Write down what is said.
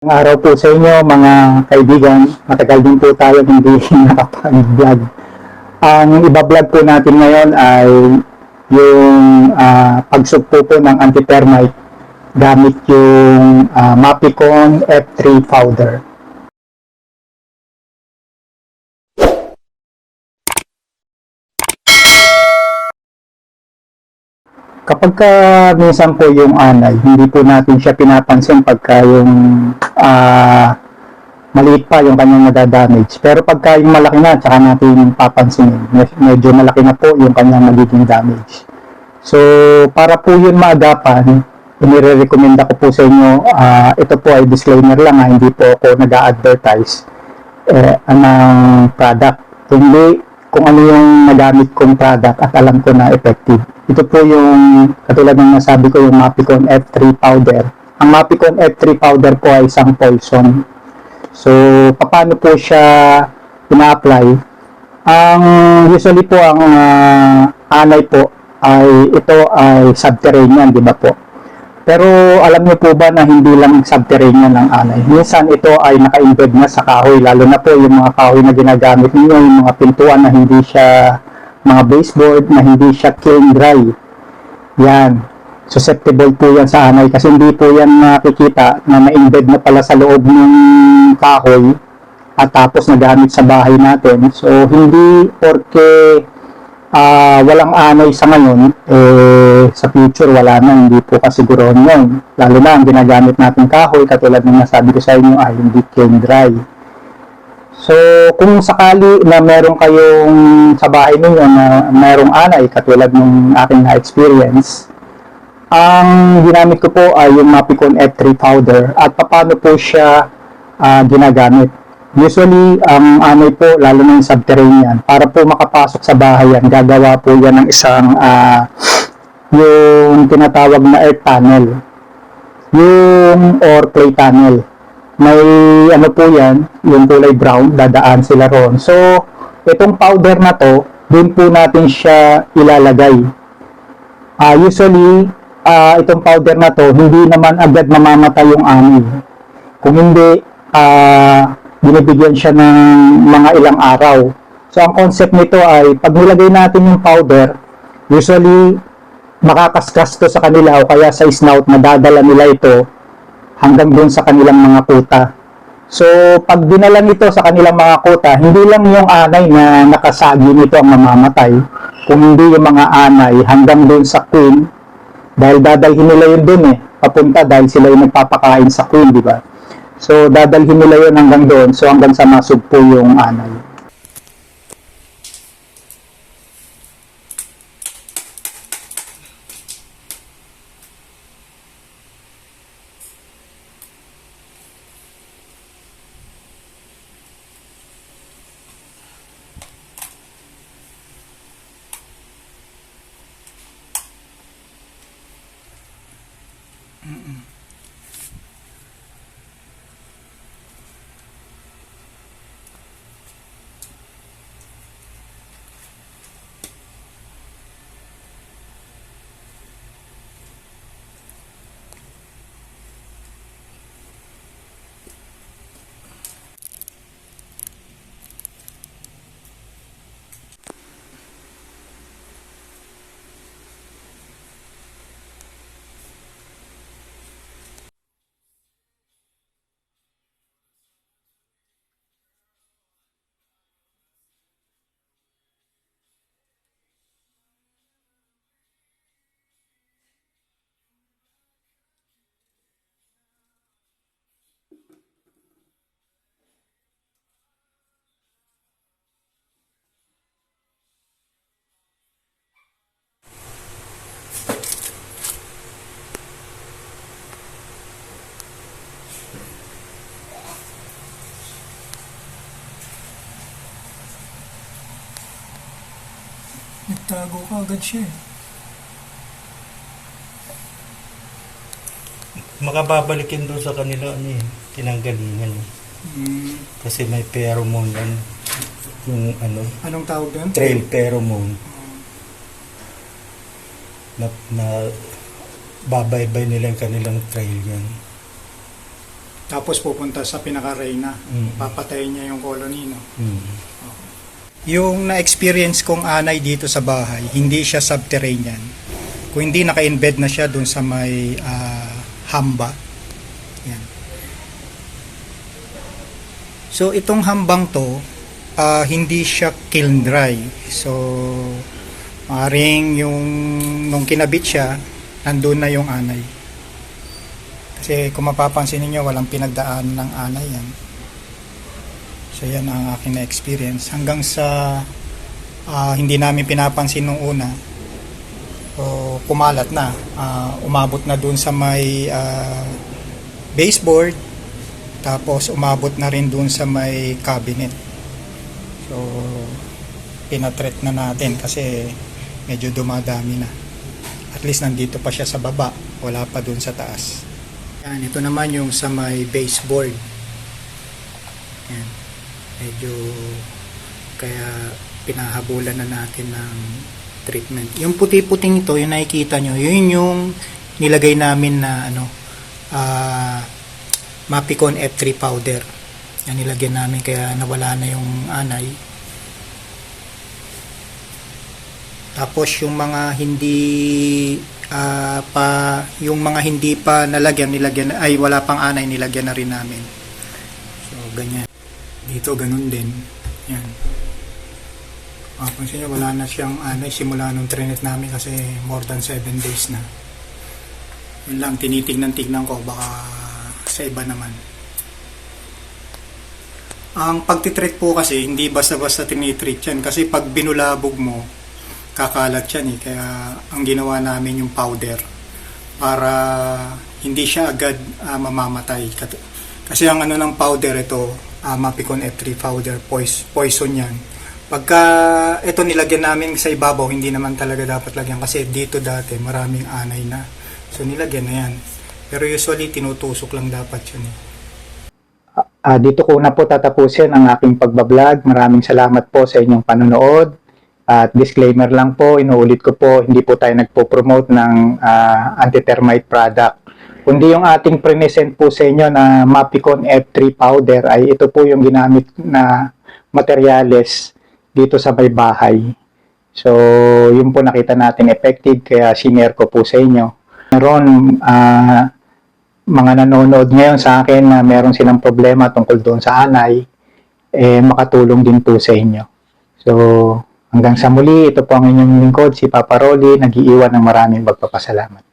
Ang araw po sa inyo mga kaibigan, matagal din po tayo hindi nakapag-vlog. Ang iba-vlog po natin ngayon ay yung uh, pagsugpo po ng anti-termite gamit yung ah, Mapicon F3 powder. Kapag ka minsan po yung anay, hindi po natin siya pinapansin pagka yung ah, maliit pa yung kanyang nadadamage. Pero pagka yung malaki na, tsaka natin papansinin. Me- Medyo malaki na po yung kanyang magiging damage. So, para po yun maagapan, inire-recommenda ko po sa inyo, ah, ito po ay disclaimer lang ha, hindi po ako nag-advertise eh, ng product. Kundi kung ano yung nagamit kong product at alam ko na effective. Ito po yung, katulad ng nasabi ko, yung Mapicon F3 powder. Ang Mapicon F3 powder po ay isang poison. So, paano po siya ina-apply? Ang usually po ang ah, anay po ay ito ay subterranean, di ba po? Pero alam niyo po ba na hindi lang subterranean ang anay? Minsan ito ay naka-embed na sa kahoy, lalo na po yung mga kahoy na ginagamit ninyo, yung mga pintuan na hindi siya mga baseboard na hindi siya kiln dry. Yan. Susceptible po yan sa anay kasi hindi po yan nakikita na na-embed na pala sa loob ng kahoy at tapos nagamit sa bahay natin. So, hindi porke ah, walang anay sa ngayon, eh, sa future wala na, hindi po kasiguro yun. Lalo na ang ginagamit natin kahoy, katulad ng nasabi ko sa inyo ay hindi kiln dry. So, kung sakali na meron kayong sa bahay ninyo na merong anay, katulad ng aking na-experience, ang ginamit ko po ay yung Mapicon F3 powder at paano po siya ah, ginagamit. Usually, ang anay po, lalo na yung subterranean, para po makapasok sa bahay yan, gagawa po yan ng isang ah, yung tinatawag na air tunnel. Yung or clay tunnel may ano po yan, yung kulay brown, dadaan sila ron. So, itong powder na to, dun po natin siya ilalagay. Ah, usually, ah, itong powder na to, hindi naman agad mamamatay yung ani. Kung hindi, ah, binibigyan siya ng mga ilang araw. So, ang concept nito ay, pag nilagay natin yung powder, usually, makakaskas to sa kanila o kaya sa snout, madadala nila ito hanggang doon sa kanilang mga kuta. So, pag dinala nito sa kanilang mga kuta, hindi lang yung anay na nakasagi nito ang mamamatay, kung hindi yung mga anay hanggang doon sa queen, dahil dadalhin nila yun doon eh, papunta dahil sila yung nagpapakain sa queen, di ba? So, dadalhin nila yun hanggang doon, so hanggang sa masugpo yung anay. Nagtago ka agad siya eh. makababalikin doon sa kanila ano eh, tinanggalingan eh. Hmm. Kasi may pheromone yan. Yung ano, Anong tawag doon? trail pheromone. Na, na babaybay nila yung kanilang trail yan. Tapos pupunta sa pinaka-reyna. Mm. Papatayin niya yung colony, no? Mm. Yung na-experience kong anay dito sa bahay, hindi siya subterranean. Kung hindi naka-embed na siya dun sa may ah, hamba. Yan. So itong hambang to, ah, hindi siya kiln dry. So maring yung nung kinabit siya, nandun na yung anay. Kasi kung mapapansin niyo walang pinagdaan ng anay yan. So yan ang aking na-experience. Hanggang sa ah, hindi namin pinapansin nung una, o kumalat na. Ah, umabot na dun sa may ah, baseboard, tapos umabot na rin dun sa may cabinet. So, pinatret na natin kasi medyo dumadami na. At least nandito pa siya sa baba, wala pa dun sa taas. Yan, ito naman yung sa may baseboard. Yan. Medyo kaya pinahabulan na natin ng treatment. Yung puti-puting ito, yung nakikita nyo, yun yung nilagay namin na ano, ah Mapicon F3 powder. Yan nilagyan namin kaya nawala na yung anay. Tapos yung mga hindi ah, pa yung mga hindi pa nalagyan nilagyan ay wala pang anay nilagyan na rin namin. So ganyan. Dito ganun din. Yan. Mapansin nyo, wala na siyang anay simula nung trinet namin kasi more than 7 days na. Yun lang, tinitignan-tignan ko baka sa iba naman. Ang pagtitreat po kasi, hindi basta-basta tinitreat yan. Kasi pag binulabog mo, kakalat yan eh. Kaya ang ginawa namin yung powder para hindi siya agad ah, mamamatay. Kasi ang ano ng powder ito, uh, Mapicon F3 powder, pois- poison yan. Pagka ito nilagyan namin sa ibabaw, hindi naman talaga dapat lagyan kasi dito dati maraming anay na. So nilagyan na yan. Pero usually tinutusok lang dapat yun eh. Ah, dito ko na po tatapusin ang aking pagbablog. Maraming salamat po sa inyong panonood. At disclaimer lang po, inuulit ko po, hindi po tayo nagpo-promote ng ah, anti-termite product. Kundi yung ating present po sa inyo na Mapicon F3 powder ay ito po yung ginamit na materyales dito sa may bahay. So, yun po nakita natin effective kaya sinare ko po sa inyo. Meron ah, mga nanonood ngayon sa akin na meron silang problema tungkol doon sa anay, eh makatulong din po sa inyo. So, hanggang sa muli, ito po ang inyong lingkod, si Papa Rolly, nag-iiwan ng maraming magpapasalamat.